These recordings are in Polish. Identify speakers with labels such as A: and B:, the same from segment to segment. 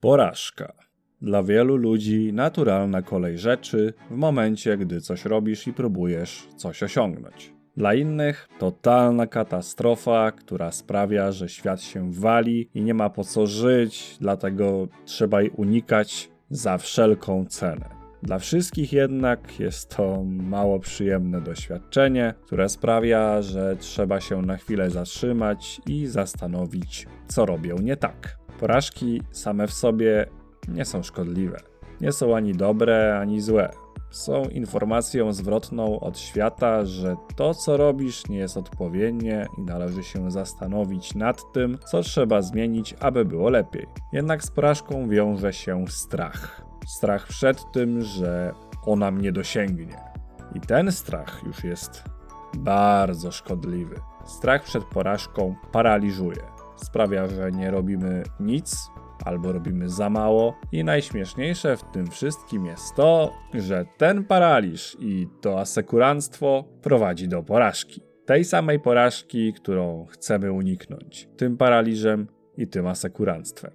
A: Porażka. Dla wielu ludzi naturalna kolej rzeczy w momencie, gdy coś robisz i próbujesz coś osiągnąć. Dla innych totalna katastrofa, która sprawia, że świat się wali i nie ma po co żyć, dlatego trzeba jej unikać za wszelką cenę. Dla wszystkich jednak jest to mało przyjemne doświadczenie, które sprawia, że trzeba się na chwilę zatrzymać i zastanowić, co robią nie tak. Porażki same w sobie nie są szkodliwe. Nie są ani dobre, ani złe. Są informacją zwrotną od świata, że to, co robisz, nie jest odpowiednie i należy się zastanowić nad tym, co trzeba zmienić, aby było lepiej. Jednak z porażką wiąże się strach. Strach przed tym, że ona mnie dosięgnie. I ten strach już jest bardzo szkodliwy. Strach przed porażką paraliżuje. Sprawia, że nie robimy nic, albo robimy za mało. I najśmieszniejsze w tym wszystkim jest to, że ten paraliż i to asekuranstwo prowadzi do porażki. Tej samej porażki, którą chcemy uniknąć. Tym paraliżem i tym asekuranstwem.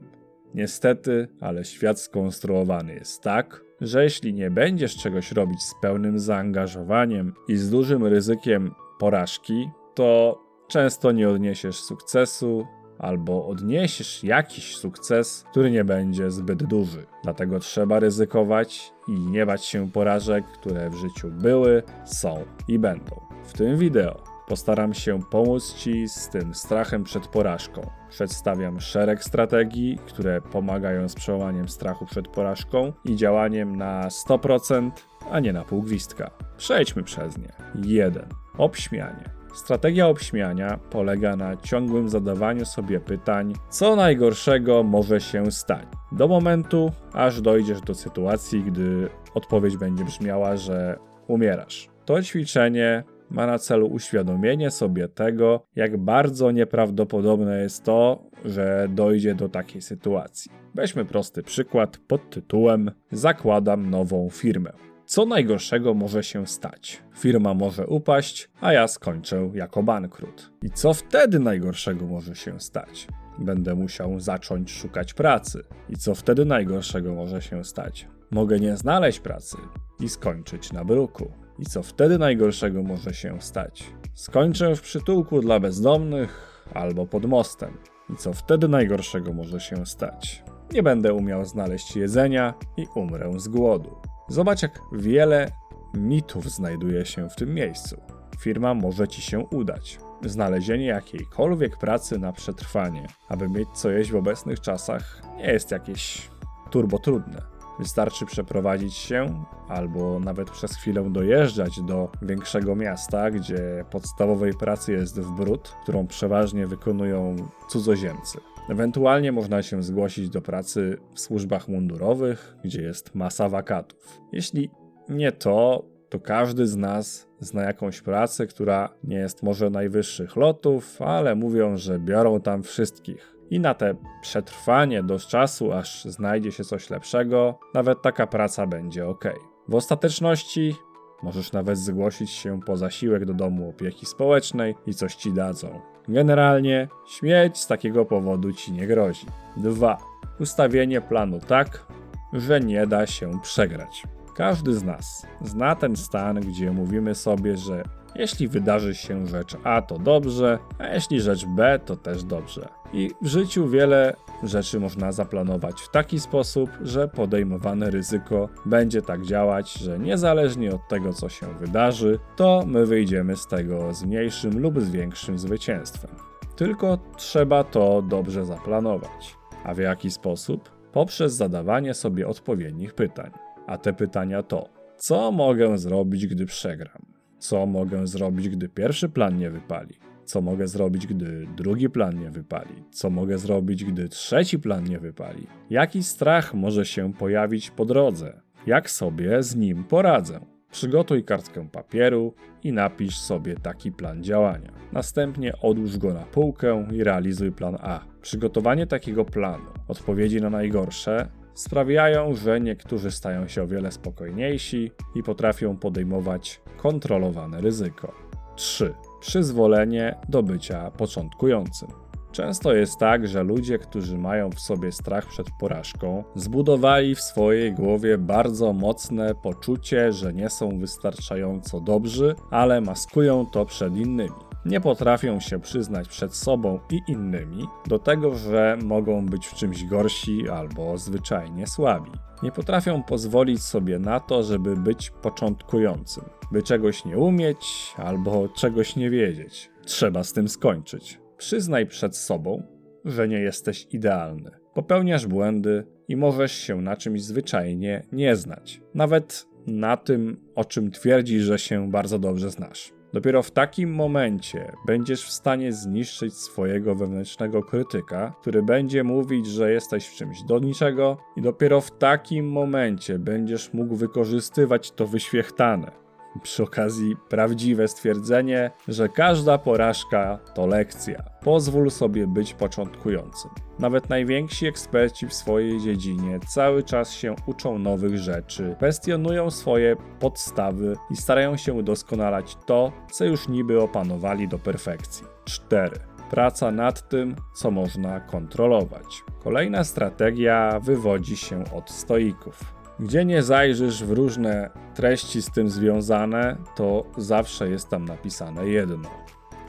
A: Niestety, ale świat skonstruowany jest tak, że jeśli nie będziesz czegoś robić z pełnym zaangażowaniem i z dużym ryzykiem porażki, to często nie odniesiesz sukcesu albo odniesiesz jakiś sukces, który nie będzie zbyt duży. Dlatego trzeba ryzykować i nie bać się porażek, które w życiu były, są i będą. W tym wideo postaram się pomóc Ci z tym strachem przed porażką. Przedstawiam szereg strategii, które pomagają z przełamaniem strachu przed porażką i działaniem na 100%, a nie na pół gwizdka. Przejdźmy przez nie. 1. Obśmianie. Strategia obśmiania polega na ciągłym zadawaniu sobie pytań, co najgorszego może się stać, do momentu, aż dojdziesz do sytuacji, gdy odpowiedź będzie brzmiała, że umierasz. To ćwiczenie ma na celu uświadomienie sobie tego, jak bardzo nieprawdopodobne jest to, że dojdzie do takiej sytuacji. Weźmy prosty przykład pod tytułem Zakładam nową firmę. Co najgorszego może się stać? Firma może upaść, a ja skończę jako bankrut. I co wtedy najgorszego może się stać? Będę musiał zacząć szukać pracy. I co wtedy najgorszego może się stać? Mogę nie znaleźć pracy i skończyć na bruku. I co wtedy najgorszego może się stać? Skończę w przytułku dla bezdomnych albo pod mostem. I co wtedy najgorszego może się stać? Nie będę umiał znaleźć jedzenia i umrę z głodu. Zobacz, jak wiele mitów znajduje się w tym miejscu. Firma może ci się udać. Znalezienie jakiejkolwiek pracy na przetrwanie, aby mieć co jeść w obecnych czasach, nie jest jakieś turbo trudne. Wystarczy przeprowadzić się, albo nawet przez chwilę dojeżdżać do większego miasta, gdzie podstawowej pracy jest w którą przeważnie wykonują cudzoziemcy. Ewentualnie można się zgłosić do pracy w służbach mundurowych, gdzie jest masa wakatów. Jeśli nie to, to każdy z nas zna jakąś pracę, która nie jest może najwyższych lotów, ale mówią, że biorą tam wszystkich. I na te przetrwanie do czasu, aż znajdzie się coś lepszego, nawet taka praca będzie ok. W ostateczności możesz nawet zgłosić się po zasiłek do domu opieki społecznej i coś ci dadzą. Generalnie śmierć z takiego powodu ci nie grozi. 2. Ustawienie planu tak, że nie da się przegrać. Każdy z nas zna ten stan, gdzie mówimy sobie, że jeśli wydarzy się rzecz A, to dobrze, a jeśli rzecz B, to też dobrze. I w życiu wiele rzeczy można zaplanować w taki sposób, że podejmowane ryzyko będzie tak działać, że niezależnie od tego, co się wydarzy, to my wyjdziemy z tego z mniejszym lub z większym zwycięstwem. Tylko trzeba to dobrze zaplanować. A w jaki sposób? Poprzez zadawanie sobie odpowiednich pytań. A te pytania to: co mogę zrobić, gdy przegram? Co mogę zrobić, gdy pierwszy plan nie wypali? Co mogę zrobić, gdy drugi plan nie wypali? Co mogę zrobić, gdy trzeci plan nie wypali? Jaki strach może się pojawić po drodze? Jak sobie z nim poradzę? Przygotuj kartkę papieru i napisz sobie taki plan działania. Następnie odłóż go na półkę i realizuj plan A. Przygotowanie takiego planu, odpowiedzi na najgorsze, sprawiają, że niektórzy stają się o wiele spokojniejsi i potrafią podejmować kontrolowane ryzyko. 3. Przyzwolenie do bycia początkującym. Często jest tak, że ludzie, którzy mają w sobie strach przed porażką, zbudowali w swojej głowie bardzo mocne poczucie, że nie są wystarczająco dobrzy, ale maskują to przed innymi. Nie potrafią się przyznać przed sobą i innymi do tego, że mogą być w czymś gorsi albo zwyczajnie słabi. Nie potrafią pozwolić sobie na to, żeby być początkującym, by czegoś nie umieć albo czegoś nie wiedzieć. Trzeba z tym skończyć. Przyznaj przed sobą, że nie jesteś idealny. Popełniasz błędy i możesz się na czymś zwyczajnie nie znać. Nawet na tym, o czym twierdzisz, że się bardzo dobrze znasz. Dopiero w takim momencie będziesz w stanie zniszczyć swojego wewnętrznego krytyka, który będzie mówić, że jesteś w czymś do niczego, i dopiero w takim momencie będziesz mógł wykorzystywać to wyświechtane. Przy okazji prawdziwe stwierdzenie, że każda porażka to lekcja. Pozwól sobie być początkującym. Nawet najwięksi eksperci w swojej dziedzinie cały czas się uczą nowych rzeczy, kwestionują swoje podstawy i starają się udoskonalać to, co już niby opanowali do perfekcji. 4. Praca nad tym, co można kontrolować. Kolejna strategia wywodzi się od stoików. Gdzie nie zajrzysz w różne treści z tym związane, to zawsze jest tam napisane jedno.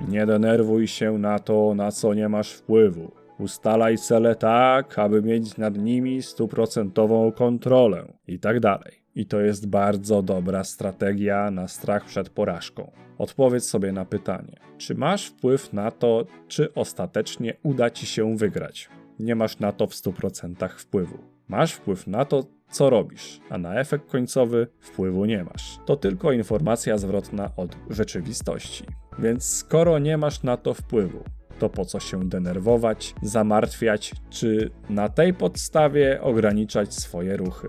A: Nie denerwuj się na to, na co nie masz wpływu. Ustalaj cele tak, aby mieć nad nimi stuprocentową kontrolę i tak dalej. I to jest bardzo dobra strategia na strach przed porażką. Odpowiedz sobie na pytanie: czy masz wpływ na to, czy ostatecznie uda ci się wygrać? Nie masz na to w 100% wpływu. Masz wpływ na to, co robisz, a na efekt końcowy wpływu nie masz. To tylko informacja zwrotna od rzeczywistości. Więc skoro nie masz na to wpływu, to po co się denerwować, zamartwiać, czy na tej podstawie ograniczać swoje ruchy?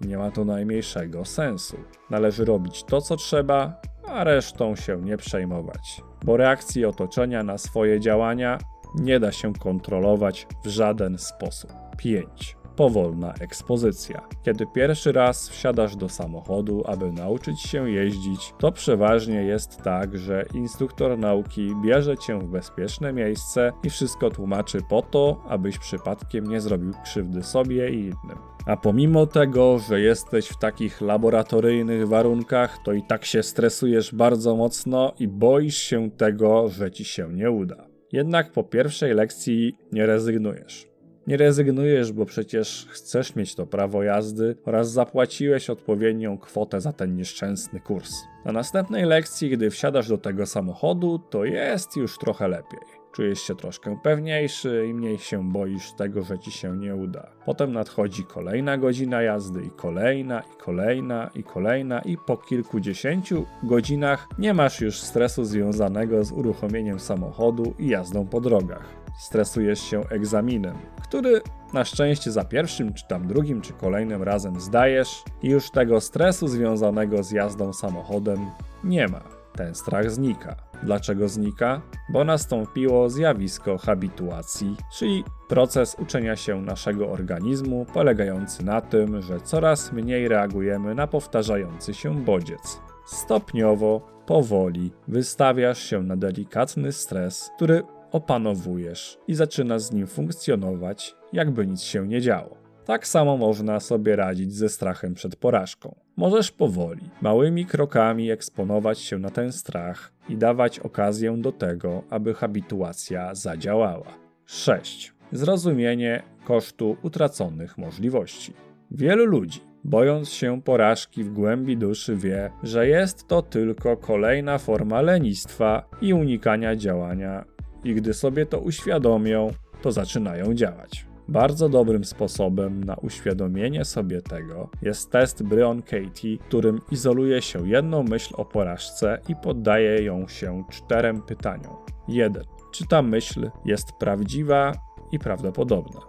A: Nie ma to najmniejszego sensu. Należy robić to, co trzeba, a resztą się nie przejmować, bo reakcji otoczenia na swoje działania nie da się kontrolować w żaden sposób. 5 powolna ekspozycja. Kiedy pierwszy raz wsiadasz do samochodu, aby nauczyć się jeździć, to przeważnie jest tak, że instruktor nauki bierze cię w bezpieczne miejsce i wszystko tłumaczy po to, abyś przypadkiem nie zrobił krzywdy sobie i innym. A pomimo tego, że jesteś w takich laboratoryjnych warunkach, to i tak się stresujesz bardzo mocno i boisz się tego, że ci się nie uda. Jednak po pierwszej lekcji nie rezygnujesz. Nie rezygnujesz, bo przecież chcesz mieć to prawo jazdy oraz zapłaciłeś odpowiednią kwotę za ten nieszczęsny kurs. Na następnej lekcji, gdy wsiadasz do tego samochodu, to jest już trochę lepiej. Czujesz się troszkę pewniejszy i mniej się boisz tego, że ci się nie uda. Potem nadchodzi kolejna godzina jazdy i kolejna, i kolejna, i kolejna, i po kilkudziesięciu godzinach nie masz już stresu związanego z uruchomieniem samochodu i jazdą po drogach stresujesz się egzaminem, który na szczęście za pierwszym, czy tam drugim, czy kolejnym razem zdajesz i już tego stresu związanego z jazdą samochodem nie ma. Ten strach znika. Dlaczego znika? Bo nastąpiło zjawisko habituacji, czyli proces uczenia się naszego organizmu polegający na tym, że coraz mniej reagujemy na powtarzający się bodziec. Stopniowo, powoli wystawiasz się na delikatny stres, który opanowujesz i zaczynasz z nim funkcjonować, jakby nic się nie działo. Tak samo można sobie radzić ze strachem przed porażką. Możesz powoli, małymi krokami eksponować się na ten strach i dawać okazję do tego, aby habituacja zadziałała. 6. Zrozumienie kosztu utraconych możliwości. Wielu ludzi, bojąc się porażki w głębi duszy, wie, że jest to tylko kolejna forma lenistwa i unikania działania i gdy sobie to uświadomią, to zaczynają działać. Bardzo dobrym sposobem na uświadomienie sobie tego jest test Bryon Katie, którym izoluje się jedną myśl o porażce i poddaje ją się czterem pytaniom. 1. Czy ta myśl jest prawdziwa i prawdopodobna?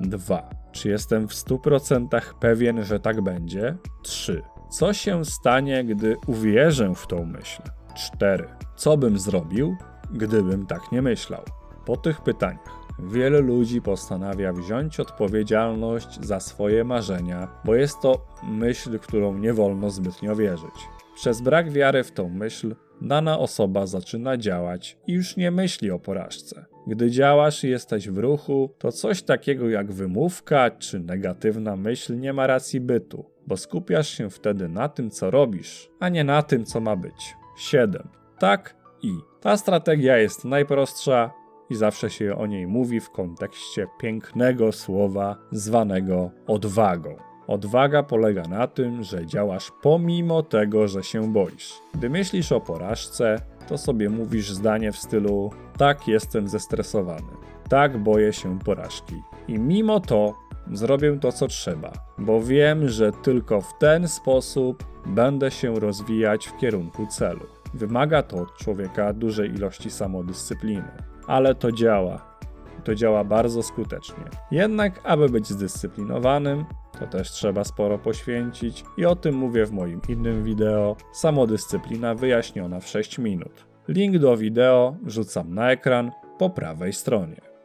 A: 2. Czy jestem w 100% pewien, że tak będzie? 3. Co się stanie, gdy uwierzę w tą myśl? 4. Co bym zrobił, gdybym tak nie myślał. Po tych pytaniach wiele ludzi postanawia wziąć odpowiedzialność za swoje marzenia, bo jest to myśl, którą nie wolno zbytnio wierzyć. Przez brak wiary w tą myśl, dana osoba zaczyna działać i już nie myśli o porażce. Gdy działasz i jesteś w ruchu, to coś takiego jak wymówka czy negatywna myśl nie ma racji bytu, bo skupiasz się wtedy na tym, co robisz, a nie na tym, co ma być. 7. Tak i. Ta strategia jest najprostsza i zawsze się o niej mówi w kontekście pięknego słowa zwanego odwagą. Odwaga polega na tym, że działasz pomimo tego, że się boisz. Gdy myślisz o porażce, to sobie mówisz zdanie w stylu: Tak, jestem zestresowany. Tak, boję się porażki. I mimo to zrobię to, co trzeba, bo wiem, że tylko w ten sposób będę się rozwijać w kierunku celu. Wymaga to od człowieka dużej ilości samodyscypliny, ale to działa. To działa bardzo skutecznie. Jednak, aby być zdyscyplinowanym, to też trzeba sporo poświęcić i o tym mówię w moim innym wideo Samodyscyplina wyjaśniona w 6 minut. Link do wideo wrzucam na ekran po prawej stronie.